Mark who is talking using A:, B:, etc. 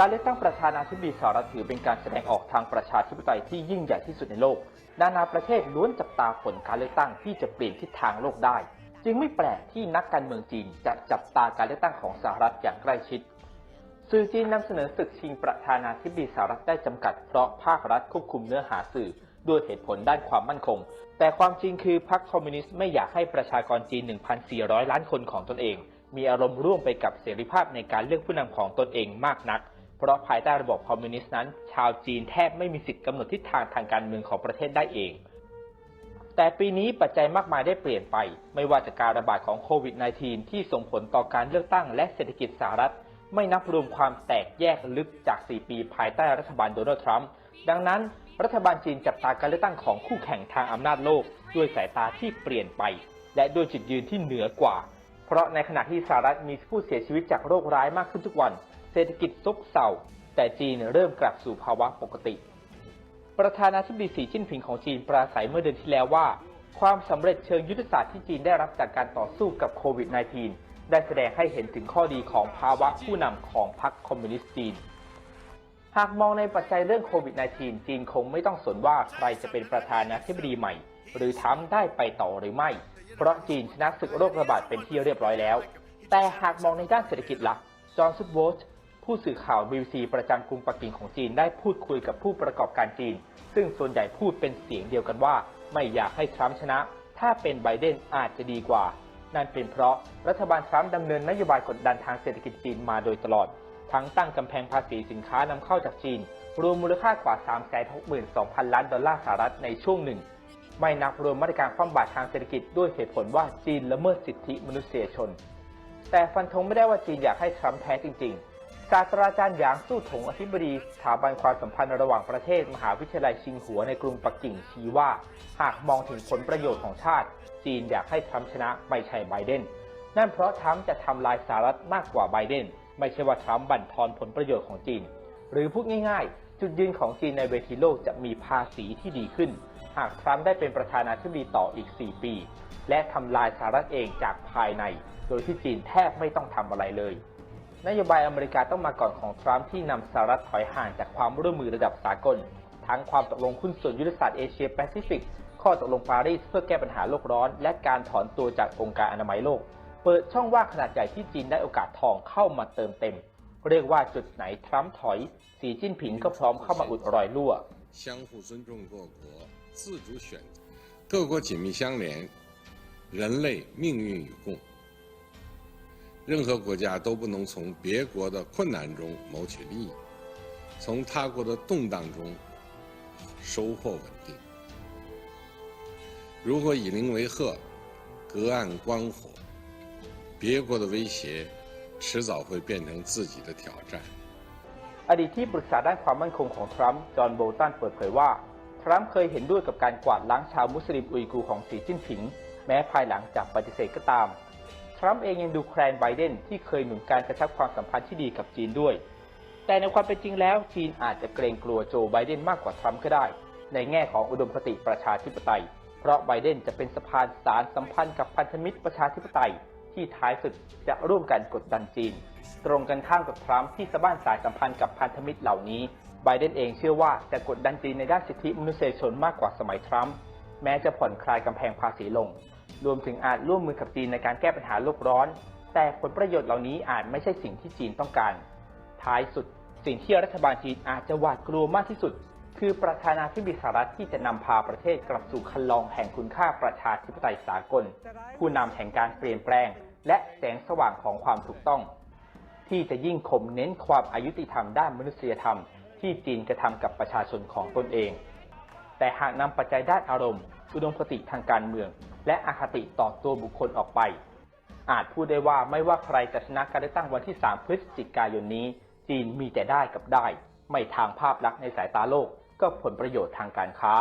A: การเลือกตั้งประธานาธิบดีสหรัฐถือเป็นการแสดงออกทางประชาธิปไตยที่ยิ่งใหญ่ที่สุดในโลก นานาประเทศล้วนจับตาผลการเลือกตั้งที่จะเปลี่ยนทิศทางโลกได้ จึงไม่แปลกที่นักการเมืองจีนจะจับตาการเลือกตั้งของสหรัฐอย่างใกล้ชิด สื่อจีนนำเสนอศึกชิงประธานาธิบดีสหรัฐได้จำกัดเพราะภาครัฐควบคุมเนื้อหาสื่อด้วยเหตุผลด้านความมั่นคง แต่ความจริงคือพรรคคอมมิวนิสต์ไม่อยากให้ประชากรจีน 1,400 ล้านคนของตนเอง มีอารมณ์ร่วมไปกับเสรีภาพในการเลือกผู้นำของตนเองมากนัก เพราะภายใต้ระบบคอมมิวนิสต์นั้น ชาวจีนแทบไม่มีสิทธิกำหนดทิศทางทางการเมืองของประเทศได้เอง แต่ปีนี้ปัจจัยมากมายได้เปลี่ยนไป ไม่ว่าจากการระบาดของโควิด -19 ที่ส่งผลต่อการเลือกตั้งและเศรษฐกิจสหรัฐ ไม่นับรวมความแตกแยกลึกจาก 4 ปีภายใต้รัฐบาลโดนัลด์ทรัมป์ ดังนั้น รัฐบาลจีนจับตาการเลือกตั้งของคู่แข่งทางอำนาจโลก ด้วยสายตาที่เปลี่ยนไป และด้วยจุดยืนที่เหนือกว่า เพราะในขณะที่สหรัฐมีผู้เสียชีวิตจากโรคร้ายมากขึ้นทุกวัน เศรษฐกิจซบเซาแต่จีนเริ่มกลับสู่ภาวะปกติ ประธานาธิบดีสีจิ้นผิงของจีนปราศัยเมื่อเดือนที่แล้วว่า ความสำเร็จเชิงยุทธศาสตร์ที่จีนได้รับจากการต่อสู้กับโควิด -19 ได้แสดงให้เห็นถึงข้อดีของภาวะผู้นำของพรรคคอมมิวนิสต์จีน หากมองในปัจจัยเรื่องโควิด -19 จีนคงไม่ต้องสนว่าใครจะเป็นประธานาธิบดีใหม่ หรือทรัมป์ได้ไปต่อหรือไม่ เพราะจีนชนะศึกโรคระบาดเป็นที่เรียบร้อยแล้ว แต่หากมองในด้านเศรษฐกิจละ่ะจอห์นซุดโวช ผู้สื่อข่าว BBC ประจำกรุงปักกิ่งของจีนได้พูดคุยกับผู้ประกอบการจีน ซึ่งส่วนใหญ่พูดเป็นเสียงเดียวกันว่า ไม่อยากให้ทรัมป์ชนะ ถ้าเป็นไบเดนอาจจะดีกว่า นั่นเป็นเพราะรัฐบาลทรัมป์ดำเนินนโยบายกดดันทางเศรษฐกิจจีนมาโดยตลอด ทั้งตั้งกำแพงภาษีสินค้านำเข้าจากจีน รวมมูลค่ากว่า 362,000 ล้านดอลลาร์สหรัฐในช่วงหนึ่ง ไม่นับรวมมาตรการคว่ำบาตรทางเศรษฐกิจด้วยเหตุผลว่าจีนละเมิดสิทธิมนุษยชน แต่ฟันธงไม่ได้ว่าจีนอยากให้ทรัมป์แพ้จริงๆ ศาสตราจารย์หยางสู้ถงอธิบดีสถาบันความสัมพันธ์ระหว่างประเทศมหาวิทยาลัยชิงหัวในกรุงปักกิ่งชี้ว่า หากมองถึงผลประโยชน์ของชาติ จีนอยากให้ทรัมป์ชนะไม่ใช่ไบเดน นั่นเพราะทรัมป์จะทำลายสหรัฐมากกว่าไบเดน ไม่ใช่ว่าทรัมป์บั่นทอนผลประโยชน์ของจีน หรือพูดง่ายๆ จุดยืนของจีนในเวทีโลกจะมีภาษีที่ดีขึ้น หากทรัมป์ได้เป็นประธานาธิบดีต่ออีก 4 ปี และทำลายสหรัฐเองจากภายใน โดยที่จีนแทบไม่ต้องทำอะไรเลย นโยบายอเมริกาต้องมาก่อนของทรัมป์ที่นำสหรัฐถอยห่างจากความร่วมมือระดับสากล ทั้งความตกลงหุ้นส่วนยุทธศาสตร์เอเชียแปซิฟิก ข้อตกลงปารีสเพื่อแก้ปัญหาโลกร้อน และการถอนตัวจากองค์การอนามัยโลก เปิดช่องว่างขนาดใหญ่ที่จีนได้โอกาสทองเข้ามาเติมเต็ม เรียกว่าจุดไหนทรัมป์ถอย สีจิ้นผิงก็พร้อมเข้ามาอุดรอยรั่ว
B: 相互尊重各国自主选择，各国紧密相连，人类命运与共。 任何国家都不能从别国的困难中谋取利益，从他国的动荡中收获稳定。如果以邻为壑，隔岸观火，别国的威胁迟早会变成自己的挑战。
A: อดีตที่ปรึกษาด้านความมั่นคงของทรัมป์ จอห์นโบลตันเปิดเผยว่า ทรัมป์เคยเห็นด้วยกับการกวาดล้างชาวมุสลิมอุยกูร์ของสีจิ้นผิง แม้ภายหลังจากปฏิเสธก็ตาม ทรัมป์เองยังดูแคลนไบเดนที่เคยหนุนการกระชับความสัมพันธ์ที่ดีกับจีนด้วย แต่ในความเป็นจริงแล้วจีนอาจจะเกรงกลัวโจไบเดนมากกว่าทรัมป์ก็ได้ ในแง่ของอุดมคติประชาธิปไตย เพราะไบเดนจะเป็นสะพานสารสัมพันธ์กับพันธมิตรประชาธิปไตย ที่ท้ายสุดจะร่วมกันกดดันจีน ตรงกันข้ามกับทรัมป์ที่สะบ้านสายสัมพันธ์กับพันธมิตรเหล่านี้ไบเดนเองเชื่อว่าจะกดดันจีนในด้านสิทธิมนุษยชนมากกว่าสมัยทรัมป์ แม้จะผ่อนคลายกำแพงภาษีลง รวมถึงอาจร่วมมือกับจีนในการแก้ปัญหาโลกร้อน แต่ผลประโยชน์เหล่านี้อาจไม่ใช่สิ่งที่จีนต้องการ ท้ายสุด สิ่งที่รัฐบาลจีนอาจจะหวาดกลัวมากที่สุด คือประธานาธิบดีสหรัฐที่จะนำพาประเทศกลับสู่คันลองแห่งคุณค่าประชาธิปไตยสากล ผู้นำแห่งการเปลี่ยนแปลง และแสงสว่างของความถูกต้อง ที่จะยิ่งข่มเน้นความอายุติธรรมด้านมนุษยธรรม ที่จีนกระทำกับประชาชนของตนเอง แต่หากนำปัจจัยด้านอารมณ์ อุดมคติทางการเมือง และอคติต่อตัวบุคคลออกไป อาจพูดได้ว่าไม่ว่าใครจะชนะการเลือกตั้งวันที่ 3 พฤศจิกายนนี้ จีนมีแต่ได้กับได้ ไม่ทางภาพลักษณ์ในสายตาโลก ก็ผลประโยชน์ทางการค้า